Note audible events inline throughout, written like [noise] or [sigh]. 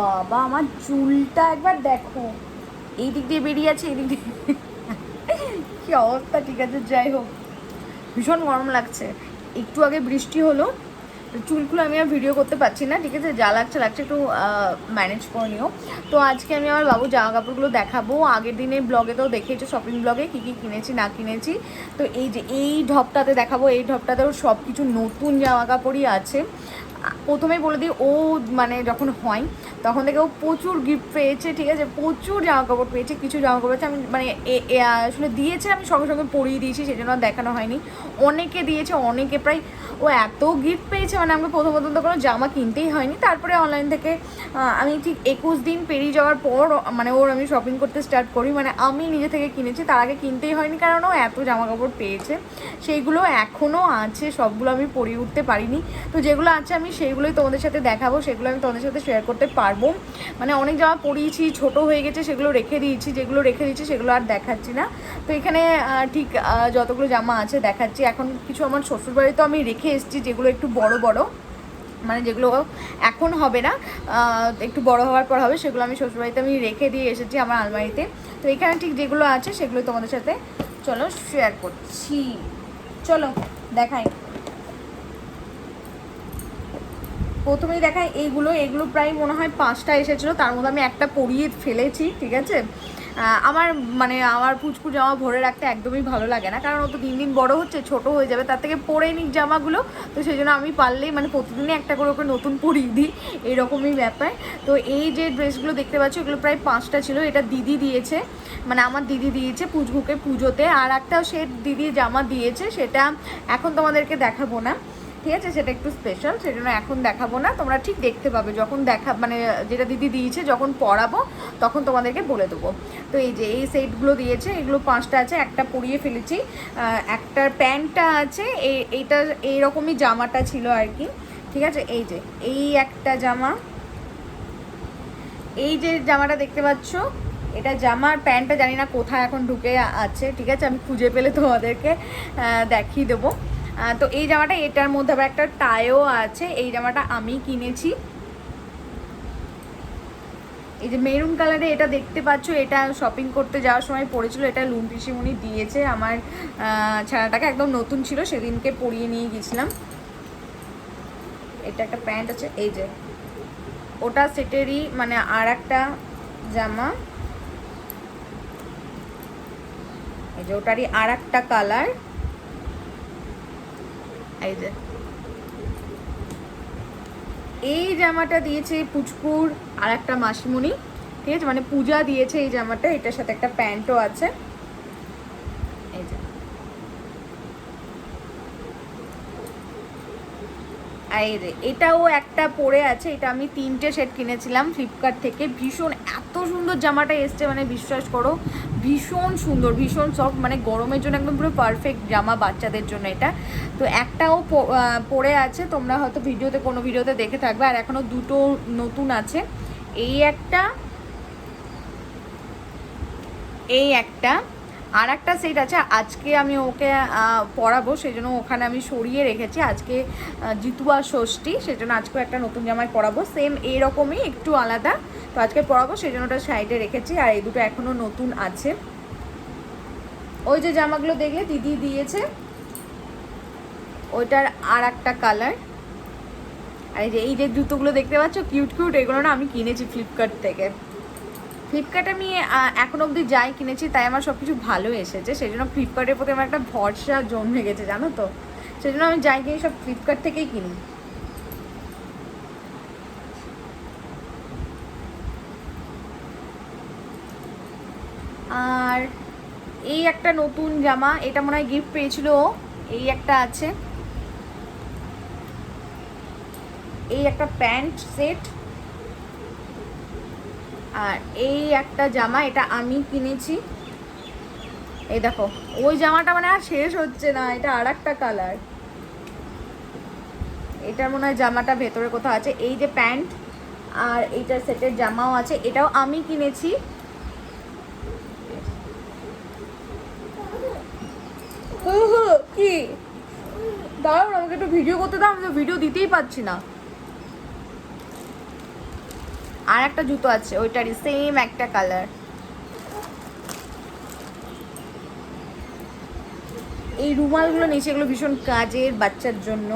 বাবা, আমার চুলটা একবার দেখো। এই দিক দিয়ে বেরিয়ে আছে, এই দিক দিয়ে [laughs] কি অবস্থা? ঠিক আছে, যাই হোক। ভীষণ গরম লাগছে। একটু আগে বৃষ্টি হলো চুলগুলো আমি আর ভিডিও করতে পারছি না, ঠিক আছে? যা লাগছে লাগছে একটু ম্যানেজ করে নিও। তো আজকে আমি আমার বাবু জামা কাপড়গুলো দেখাবো। আগের দিনে ব্লগে তো দেখিয়েছি শপিং ব্লগে কী কী কিনেছি, না কিনেছি? তো এই যে, এই ঢপটাতে দেখাবো। এই ঢপটাতেও সব কিছু নতুন জামা কাপড়ই আছে। প্রথমেই বলে দিই, ও মানে যখন হয়, তখন থেকে ও প্রচুর গিফট পেয়েছে, ঠিক আছে? প্রচুর জামা কাপড় পেয়েছে, কিছু জামা কাপড় আমি মানে আসলে দিয়েছে আমি সঙ্গে সঙ্গে পরিয়ে দিয়েছি সেই জন্য দেখানো হয়নি। অনেকে দিয়েছে, অনেকে প্রায় ও এত গিফট পেয়েছে মানে আমাকে প্রথম প্রথম তো কোনো জামা কিনতেই হয়নি। তারপরে অনলাইন থেকে আমি ঠিক একুশ দিন পেরিয়ে যাওয়ার পর মানে ওর আমি শপিং করতে স্টার্ট করি মানে আমি নিজে থেকে কিনেছি, তার আগে কিনতেই হয়নি, কারণ ও এত জামা কাপড় পেয়েছে। সেইগুলো এখনও আছে, সবগুলো আমি পরিয়ে উঠতে পারিনি। তো যেগুলো আছে আমি সেইগুলোই তোমাদের সাথে দেখাবো, সেগুলো আমি তোমাদের সাথে শেয়ার করতে পারব। মানে অনেক জামা পরিয়েছি, ছোট হয়ে গেছে, সেগুলো রেখে দিয়েছি, যেগুলো রেখে দিয়েছি সেগুলো আর দেখাচ্ছি না। তো এখানে ঠিক যতগুলো জামা আছে দেখাচ্ছি। এখন কিছু আমার শ্বশুরবাড়িতেও আমি রেখে এসেছি, যেগুলো একটু বড় বড়। মানে যেগুলো এখন হবে না একটু বড় হওয়ার পর হবে, সেগুলো আমি শ্বশুরবাড়িতে আমি রেখে দিয়ে এসেছি আমার আলমারিতে। তো এখানে ঠিক যেগুলো আছে সেগুলো তোমাদের সাথে, চলো শেয়ার করছি। চলো, দেখাই। প্রথমেই দেখাই এইগুলো, এগুলো প্রায় মনে হয় পাঁচটা এসেছিল, তার মধ্যে আমি একটা পরিয়ে ফেলেছি, ঠিক আছে? আমার মানে আমার পুচকু জামা ভরে রাখতে একদমই ভালো লাগে না, কারণ ও তো দিন দিন বড় হচ্ছে, ছোট হয়ে যাবে, তার থেকে পরে নিক জামাগুলো, তো সেই জন্য আমি পারলেই মানে প্রতিদিনই একটা করে ওকে নতুন পরিয়ে দিই, এরকমই ব্যাপার। তো এই যে ড্রেসগুলো দেখতে পাচ্ছি ওগুলো প্রায় পাঁচটা ছিল, এটা দিদি দিয়েছে মানে আমার দিদি দিয়েছে পুচকুকে পুজোতে, আর একটা সে দিদি জামা দিয়েছে, সেটা এখন তোমাদেরকে দেখাবো না। ঠিক আছে, সেটা একটু স্পেশাল সেজন্য এখন দেখাবো না। তোমরা ঠিক দেখতে পাবে, যখন দেখা মানে যেটা দিদি দিয়েছে, যখন পড়াবো, তখন তোমাদেরকে বলে দেবো। তো এই যে, এই সেটগুলো দিয়েছে, এগুলো পাঁচটা আছে, একটা পরিয়ে ফেলেছি। একটার প্যান্টটা আছে এই এইটা এইরকমই জামাটা ছিল আর কি। ঠিক আছে? এই যে, এই একটা জামা। এই যে জামাটা দেখতে পাচ্ছ, এটা জামার প্যান্টটা জানি না কোথায় এখন ঢুকে আছে। ঠিক আছে? আমি খুঁজে পেলে তোমাদেরকে দেখিয়ে দেবো। তো এই জামাটা, এটার মধ্যে আবার একটা টায়ও আছে। এই জামাটা আমি কিনেছি। এই যে মেরুন কালারে এটা দেখতে পাচ্ছ, এটা শপিং করতে যাওয়ার সময় পড়েছিল, এটা লুন পিসিমণি দিয়েছে। আমার ছানাটাকে একদম নতুন ছিল, সেদিনকে পরিয়ে নিয়ে গেছিলাম এটা একটা প্যান্ট আছে, এই যে। ওটা সেটেরই মানে আর একটা জামা। এই যে ওটারই আর একটা কালার। এই যে। এই জামাটা দিয়েছে পুচকুর আর একটা মাসিমণি, ঠিক আছে? মানে পূজা দিয়েছে এই জামাটা, এটার সাথে একটা প্যান্টও আছে। এই যে। এটাও একটা পরে আছে, এটা আমি তিনটে সেট কিনেছিলাম ফ্লিপকার্ট থেকে। ভীষণ, এত সুন্দর জামাটা এসছে মানে বিশ্বাস করো। ভীষণ সুন্দর, ভীষণ সফট মানে গরমের জন্য একদম পুরো পারফেক্ট জামা বাচ্চাদের জন্য এটা। তো একটাও পরে আছে, তোমরা হয়তো ভিডিওতে, কোনো ভিডিওতে দেখে থাকবে। আর এখনও দুটো নতুন আছে। এই একটা এই একটা আর একটা সেট আছে, আজকে আমি ওকে পরাবো সেই জন্য ওখানে আমি সরিয়ে রেখেছি। আজকে জিতুয়া ষষ্ঠী সেই জন্য আজকেও একটা নতুন জামাই পরাবো। সেম এরকমই, একটু আলাদা। তো আজকে পরাবো সেই জন্য ওটা সাইডে রেখেছি, আর এই দুটো এখনও নতুন আছে। ওই যে জামাগুলো দেখলে, দিদি দিয়েছে। ওইটার আর একটা কালার আর এই যে এই যে জুতোগুলো দেখতে পাচ্ছ কিউট কিউট এগুলো না আমি কিনেছি ফ্লিপকার্ট থেকে। ফ্লিপকার্টে আমি এখন অবধি যাই কিনেছি, তাই আমার সব কিছু ভালো এসেছে। সেই জন্য ফ্লিপকার্টের প্রতি আমার একটা ভরসা জমে গেছে জানো তো? সেই জন্য আমি যাই কিনি, সব ফ্লিপকার্ট থেকেই কিনি। আর এই একটা নতুন জামা, এটা মনে হয় গিফট পেয়েছিল এই একটা আছে। এই একটা প্যান্ট সেট। আর এই একটা জামা এটা আমি কিনেছি। এই দেখো ওই জামাটা মানে আর শেষ হচ্ছে না এটা আর একটা কালার এটার মনে হয় জামাটা ভেতরে কোথাও আছে এই যে প্যান্ট আর এইটার সেটের জামাও আছে এটাও আমি কিনেছি। কি? দাঁড়াও না, আমাকে একটু ভিডিও করতে দাও আমি তো ভিডিও দিতেই পাচ্ছি না। আর একটা জুতো আছে, ওইটারই সেম একটা কালার এই রুমালগুলো নিচে এগুলো ভীষণ কাজের বাচ্চার জন্য।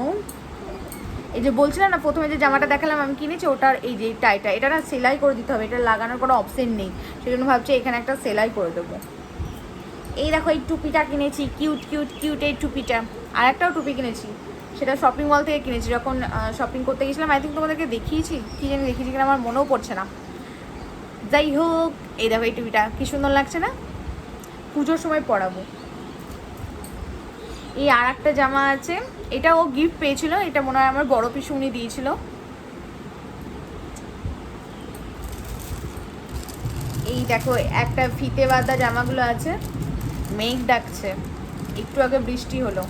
এই যে বলছিলাম না, প্রথমে যে জামাটা দেখালাম, আমি কিনেছি, ওটার এই যে টাইটা, এটা না সেলাই করে দিতে হবে, এটা লাগানোর কোনো অপশন নেই। সেই জন্য ভাবছি এখানে একটা সেলাই করে দেবো। এই দেখো, এই টুপিটা কিনেছি কিউট কিউট কিউট এই টুপিটা। আর একটাও টুপি কিনেছি। সেটা শপিং মল থেকে কিনেছি। যখন শপিং করতে গেছিলাম আই থিঙ্ক তোমাদেরকে দেখিয়েছি। কী জানি দেখিয়েছি কিনা, আমার মনেও পড়ছে না। যাই হোক, এই দেখো এই টুপিটা কী সুন্দর লাগছে না? পুজোর সময় পরাবো। এই আর একটা জামা আছে। এটা ও গিফট পেয়েছিল। এটা মনে হয় আমার বড় পিসু উনি দিয়েছিল। এই দেখো, একটা ফিতে বাঁধা জামাগুলো আছে। মেঘ ডাকছে। একটু আগে বৃষ্টি হলো।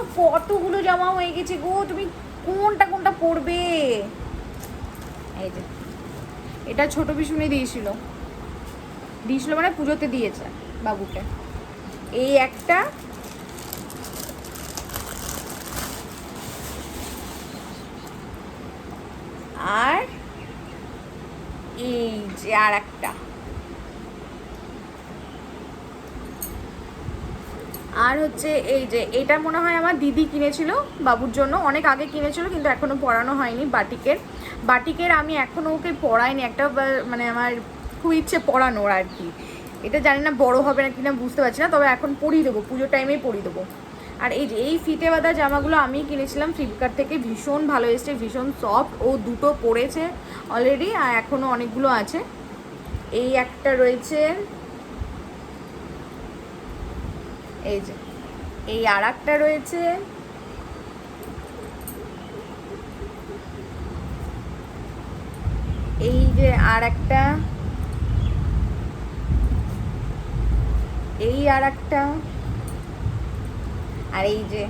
তোমার কতগুলো জামা হয়ে গেছে গো, তুমি কোনটা কোনটা পরবে? এই যে, এটা ছোট পিসুনি দিয়েছিল। দিয়েছিল মানে পুজোতে দিয়েছে বাবুকে। এই একটা, আর এই যে আর একটা। আর হচ্ছে এই যে, এটা মনে হয় আমার দিদি কিনেছিল, বাবুর জন্য। অনেক আগে কিনেছিল, কিন্তু এখনও পড়ানো হয়নি বাটিকের। বাটিকের আমি এখনও ওকে পড়াইনি একটা মানে আমার খুব ইচ্ছে পড়ানোর আর কি। এটা জানি না বড় হবে না কিনা বুঝতে পারছি না, তবে এখন পরিয়ে দেবো, পুজোর টাইমেই পরিয়ে দেবো। আর এই যে, এই ফিতে বাঁধা জামাগুলো আমি কিনেছিলাম ফ্লিপকার্ট থেকে ভীষণ ভালো এসছে, ভীষণ সফট ও দুটো পরেছে অলরেডি আর এখনও অনেকগুলো আছে। এই একটা রয়েছে এই যে, এই আর একটা রয়েছে। এই যে আর একটা এই আর একটা আর এই যে,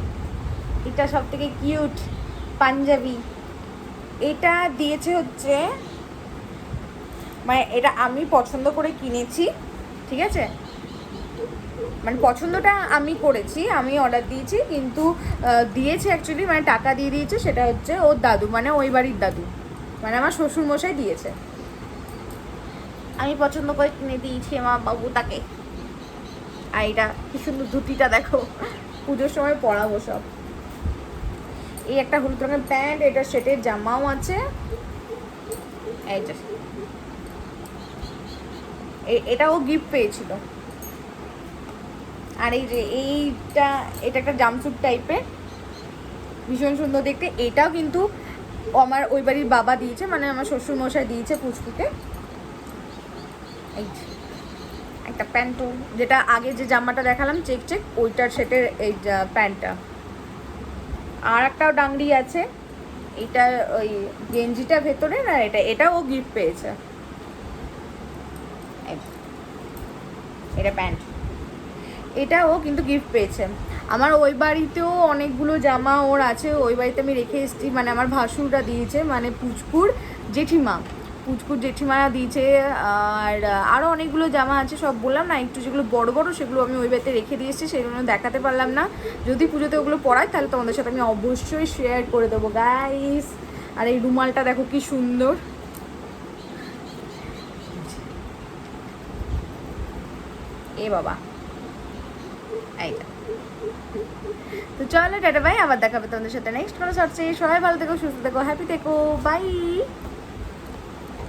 এটা সব থেকে কিউট, পাঞ্জাবি। এটা দিয়েছে হচ্ছে মানে এটা আমি পছন্দ করে কিনেছি, ঠিক আছে? মানে পছন্দটা আমি করেছি আমি অর্ডার দিয়েছি কিন্তু দিয়েছে অ্যাকচুয়ালি মানে টাকা দিয়ে দিয়েছে সেটা হচ্ছে ওর দাদু মানে ওই বাড়ির দাদু মানে আমার শ্বশুর মশাই দিয়েছে। আমি পছন্দ করে কিনে দিয়েছি আমার বাবু তাকে। আর এটা কি সুন্দর ধুতিটা দেখো। পুজোর সময় পরাবো সব। এই একটা হলুদ রঙের প্যান্ট এটা সেটের জামাও আছে। এই যে। এটাও গিফট পেয়েছিল। আর এই যে এইটা, এটা একটা জামসুট টাইপের ভীষণ সুন্দর দেখতে। এটাও কিন্তু আমার ওই বাড়ির বাবা দিয়েছে মানে আমার শ্বশুর মশাই দিয়েছে পুচকুকে। এই একটা প্যান্টও। যেটা আগে যে জামাটা দেখালাম চেক চেক ওইটার সেটের এই প্যান্টটা। আর একটাও ডাংরি আছে। এটা ওই গেঞ্জিটা ভেতরে না এটা। এটাও ও গিফট পেয়েছে। এটা প্যান্ট। এটাও কিন্তু গিফট পেয়েছে। আমার ওই বাড়িতেও অনেকগুলো জামা ওর আছে, ওই বাড়িতে আমি রেখে এসেছি মানে আমার ভাসুরটা দিয়েছে মানে পুচকুর জেঠিমা। পুচকুর জেঠিমারা দিয়েছে, আর আরও অনেকগুলো জামা আছে, সব বললাম না, একটু যেগুলো বড় বড়, সেগুলো আমি ওই বাড়িতে রেখে দিয়ে এসেছি, সেগুলো দেখাতে পারলাম না। যদি পুজোতে ওগুলো পড়াই তাহলে তোমাদের সাথে আমি অবশ্যই শেয়ার করে দেবো গাইস আর এই রুমালটা দেখো কি সুন্দর। এ বাবা। তো চলো টাটা, ভাই। আবার দেখাবে তোমাদের সাথে নেক্সট কোনো শর্টসে সবাই ভালো থেকো, সুস্থ থেকো হ্যাপি থেকো বাই